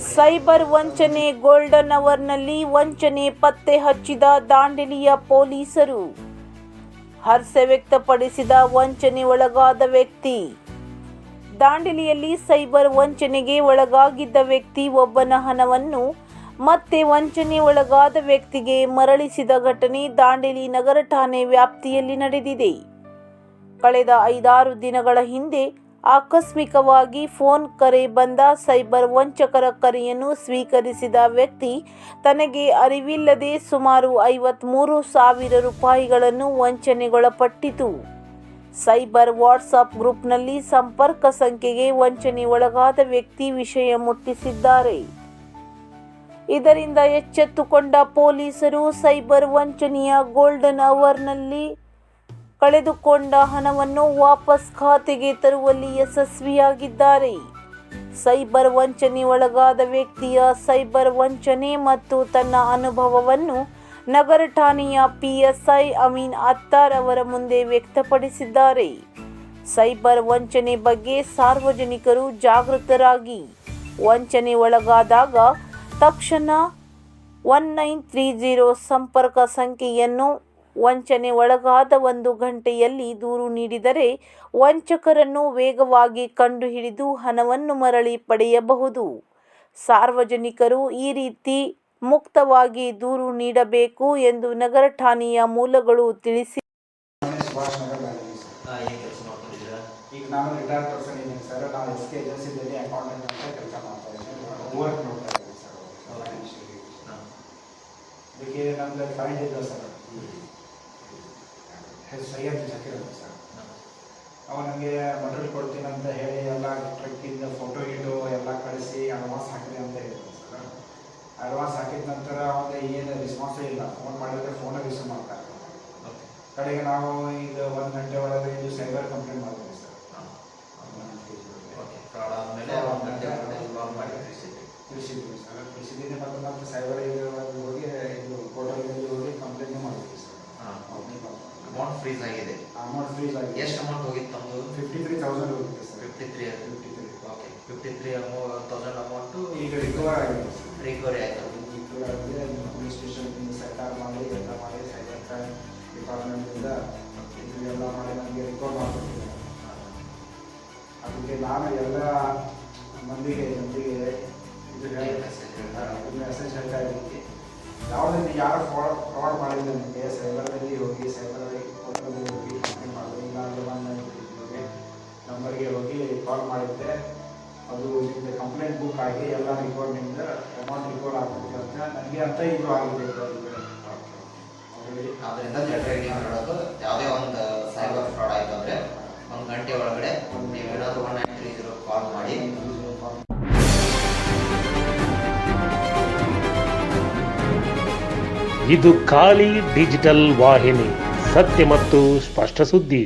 Cyber ವಂಚನೆ golden ಅವರ್ನಲ್ಲಿ ವಂಚನೆ ಪತ್ತೆ ಹಚ್ಚಿದ ದಾಂಡೇಲಿಯ ಪೊಲೀಸರು. ಹರ್ಷ ವ್ಯಕ್ತಪಡಿಸಿದ ವಂಚನೆ ಒಳಗಾದ ವ್ಯಕ್ತಿ. ದಾಂಡೇಲಿಯಲ್ಲಿ ಸೈಬರ್ ವಂಚನೆಗೆ ಒಳಗಾಗಿದ್ದ ವ್ಯಕ್ತಿ ಒಬ್ಬನ ಹಣವನ್ನು ಮತ್ತೆ ವಂಚನೆ ಒಳಗಾದ ವ್ಯಕ್ತಿಗೆ ಮರಳಿಸಿದ ಘಟನೆ ದಾಂಡೇಲಿ ನಗರ ಠಾಣೆ ವ್ಯಾಪ್ತಿಯಲ್ಲಿ ನಡೆದಿದೆ. ಕಳೆದ ಐದಾರು ದಿನಗಳ ಹಿಂದೆ ಆಕಸ್ಮಿಕವಾಗಿ ಫೋನ್ ಕರೆ ಬಂದ ಸೈಬರ್ ವಂಚಕರ ಕರೆಯನ್ನು ಸ್ವೀಕರಿಸಿದ ವ್ಯಕ್ತಿ, ತನಗೆ ಅರಿವಿಲ್ಲದೆ ಸುಮಾರು ಐವತ್ತ್ಮೂರು ಸಾವಿರ ರೂಪಾಯಿಗಳನ್ನು ವಂಚನೆಗೊಳಪಟ್ಟಿತು. ಸೈಬರ್ ವಾಟ್ಸಪ್ ಗ್ರೂಪ್ನಲ್ಲಿ ಸಂಪರ್ಕ ಸಂಖ್ಯೆಗೆ ವಂಚನೆ ಒಳಗಾದ ವ್ಯಕ್ತಿ ವಿಷಯ ಮುಟ್ಟಿಸಿದ್ದಾರೆ. ಇದರಿಂದ ಎಚ್ಚೆತ್ತುಕೊಂಡ ಪೊಲೀಸರು ಸೈಬರ್ ವಂಚನೆಯ ಗೋಲ್ಡನ್ ಅವರ್ನಲ್ಲಿ ಕಳೆದುಕೊಂಡ ಹಣವನ್ನು ವಾಪಸ್ ಖಾತೆಗೆ ತರುವಲ್ಲಿ ಯಶಸ್ವಿಯಾಗಿದ್ದಾರೆ. ಸೈಬರ್ ವಂಚನೆ ಒಳಗಾದ ವ್ಯಕ್ತಿಯ ಸೈಬರ್ ವಂಚನೆ ಮತ್ತು ತನ್ನ ಅನುಭವವನ್ನು ನಗರ ಠಾಣೆಯ ಪಿಎಸ್ಐ ಅಮೀನ್ ಅತ್ತಾರ್ ಅವರ ಮುಂದೆ ವ್ಯಕ್ತಪಡಿಸಿದ್ದಾರೆ. ಸೈಬರ್ ವಂಚನೆ ಬಗ್ಗೆ ಸಾರ್ವಜನಿಕರು ಜಾಗೃತರಾಗಿ. ವಂಚನೆ ಒಳಗಾದಾಗ ತಕ್ಷಣ ಒನ್ ನೈನ್ ತ್ರೀ ಜೀರೋ ಸಂಪರ್ಕ ಸಂಖ್ಯೆಯನ್ನು ವಂಚನೆ ಒಳಗಾದ ಒಂದು ಗಂಟೆಯಲ್ಲಿ ದೂರು ನೀಡಿದರೆ ವಂಚಕರನ್ನು ವೇಗವಾಗಿ ಕಂಡುಹಿಡಿದು ಹಣವನ್ನು ಮರಳಿ ಪಡೆಯಬಹುದು. ಸಾರ್ವಜನಿಕರು ಈ ರೀತಿ ಮುಕ್ತವಾಗಿ ದೂರು ನೀಡಬೇಕು ಎಂದು ನಗರ ಠಾಣೆಯ ಮೂಲಗಳು ತಿಳಿಸಿ ಮನೆ ಸುಭಾಷ್ ನಗರ್ ಬ್ಯಾಂಕ್ ಸರ್ ಏನು ಕೆಲಸ ಮಾಡ್ಕೊಂಡಿದ್ದೀರಾ? ಈಗ ನಾನು ರಿಟೈರ್ಡ್ ಪರ್ಸನ್ ಇದ್ದೀನಿ ಸರ್. ನಾನು ಎಸ್ ಕೆ ಏಜೆನ್ಸಿದಲ್ಲಿ ಅಕೌಂಟೆಂಟ್ ಅಂತ ಕೆಲಸ ಮಾಡ್ತಾ ಇದ್ದೀನಿ. ವರ್ಕ್ ನೋಡ್ತಾ ಇದ್ದೀನಿ ಸರ್. ಅದಕ್ಕೆ ನಮ್ದು ಕ್ಲೈಂಟ್ ಇಲ್ಲ ಸರ್ ಹೆಸರು ಸೈಯದ್ ಜಕೀರ್ ಸರ್. ಅವ ನನಗೆ ಮಟೀರಿಯಲ್ ಕೊಡ್ತೀನಿ ಅಂತ ಹೇಳಿ ಎಲ್ಲ ಟ್ರಕ್ಕಿಂದ ಫೋಟೋ ಗೀಟೋ ಎಲ್ಲ ಕಳಿಸಿ ಅಡ್ವಾನ್ಸ್ ಹಾಕಿದೆ ಅಂತ ಹೇಳಿದ್ರು ಸರ್. ಅಡ್ವಾನ್ಸ್ ಹಾಕಿದ ನಂತರ ಅವನಿಗೆ ಏನು ರೆಸ್ಪಾನ್ಸೇ ಇಲ್ಲ. ಫೋನ್ ಮಾಡಿದ್ರೆ ಫೋನ್ ರಿಸೀವ್ ಮಾಡ್ತಾರೆ. ಕಡೆಗೆ ನಾವು ಈಗ ಒಂದು ಗಂಟೆ ಒಳಗೆ ಇದು ಸೈಬರ್ ಕಂಪ್ಲೇಂಟ್ ಮಾಡಿದ್ವಿ ಸರ್ ಹಾಂ ಓಕೆ ಫ್ರಾಡ್ ಆದಮೇಲೆ ಒಂದು ಗಂಟೆ ಒಳಗಡೆ ಕಾಲ್ ಮಾಡಿ ತಿಳಿಸಿದ್ರಿ ತಿಳಿಸಿದ್ವಿ ಸರ್ ತಿಳಿಸಿದ್ದೀನಿ ಮತ್ತು ಮತ್ತೆ ಸೈಬರ್ ಒಳಗೆ ಹೋಗಿ ಇದು ಪೋರ್ಟಲ್ನಲ್ಲಿ ಹೋಗಿ ಕಂಪ್ಲೇಂಟ್ ಮಾಡಿದ್ವಿ ಸರ್ ಹಾಂ ಅಮೌಂಟ್ ಫ್ರೀಸ್ ಆಗಿದೆ. ಅಮೌಂಟ್ ಫ್ರೀಸ್ ಆಗಿದೆ. ಎಷ್ಟು ಅಮೌಂಟ್ ಹೋಗಿತ್ತು ನಮ್ಮದು ಫಿಫ್ಟಿ ತ್ರೀ ತೌಸಂಡ್ ಹೋಗುತ್ತೆ sir. Fifty three fifty three okay fifty three thousand amount ಈಗ ರಿಕವರ್ ಆಗಿದೆ ರಿಕವರಿ ಆಯಿತು. ರಿಕವರ್ ಆಗಿದೆ. ಪೊಲೀಸ್ ಸ್ಟೇಷನ್ನಿಂದ ಸರ್ಕಾರ ಮಾಡಿ ಎಲ್ಲ ಮಾಡಿ ಸೈಬರ್ ಕ್ರೈಮ್ ಡಿಪಾರ್ಟ್ಮೆಂಟಿಂದ ಇದೆಲ್ಲ ಮಾಡಿ ನನಗೆ ರಿಕವರ್ ಮಾಡಿಕೊಟ್ಟಿದ್ದಾರೆ. ಅದಕ್ಕೆ ನಾನು ಎಲ್ಲ ಮಂದಿಗೆ ಮಂದಿಗೆ ಇದು ಹೇಳಿ ಮೆಸೇಜ್ ಹೇಳ್ತಾ ಇದ್ದೀನಿ. ಯಾವುದೇ ಯಾರು ಫ್ರಾಡ್ ಫ್ರಾಡ್ ಮಾಡಿಲ್ಲ ನಿಮಗೆ ಸೈಬರ್ನಲ್ಲಿ ಕಾಲ್ ಮಾಡಿದ್ದೆ. ಅದು ನಿಮಗೆ ಕಂಪ್ಲೇಂಟ್ ಬುಕ್ ಆಗಿ ಎಲ್ಲ ರಿಕಾರ್ಡ್ನಿಂದ ಅಮೌಂಟ್ ರಿಕಾರ್ಡ್ ಆಗ್ತದೆ ಅಂತ. ನನಗೆ ಅಂತ ಇದು ಆಗಿದೆ ಅದರಿಂದ ಜನರಿಗೆ ಏನು ಹೇಳೋದು ಯಾವುದೇ ಒಂದು ಸೈಬರ್ ಫ್ರಾಡ್ ಆಯಿತು ಅಂದರೆ ಒಂದು ಗಂಟೆ ಒಳಗಡೆ ನೀವೇನಾದರೂ one nine three zero call ಮಾಡಿ. ಇದು ಖಾಲಿ ಡಿಜಿಟಲ್ ವಾಹಿನಿ ಸತ್ಯ ಮತ್ತು ಸ್ಪಷ್ಟ ಸುದ್ದಿ.